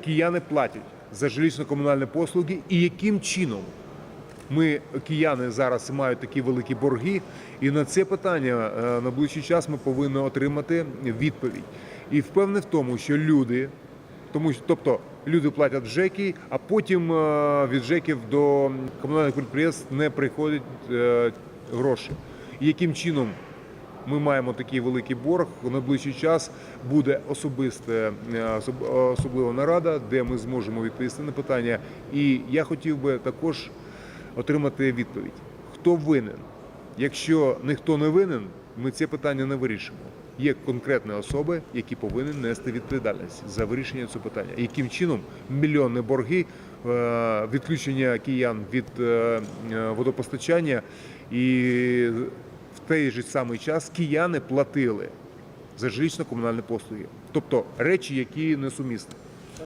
кияни платять за жилищно-комунальні послуги і яким чином ми, кияни, зараз мають такі великі борги, і на це питання е, на ближчий час ми повинні отримати відповідь. І впевнений в тому, що люди, тому тобто люди платять в ЖЕКи, а потім е, від ЖЕКів до комунальних підприємств не приходять е, гроші. І яким чином ми маємо такий великий борг. У найближчий час буде особиста особлива нарада, де ми зможемо відповісти на питання. І я хотів би також отримати відповідь: хто винен? Якщо ніхто не винен, ми це питання не вирішимо. Є конкретні особи, які повинні нести відповідальність за вирішення цього питання. Яким чином мільйонні борги, е, відключення киян від е, е, водопостачання і той же самий час кияни платили за жилищно-комунальні послуги. Тобто речі, які несумісні.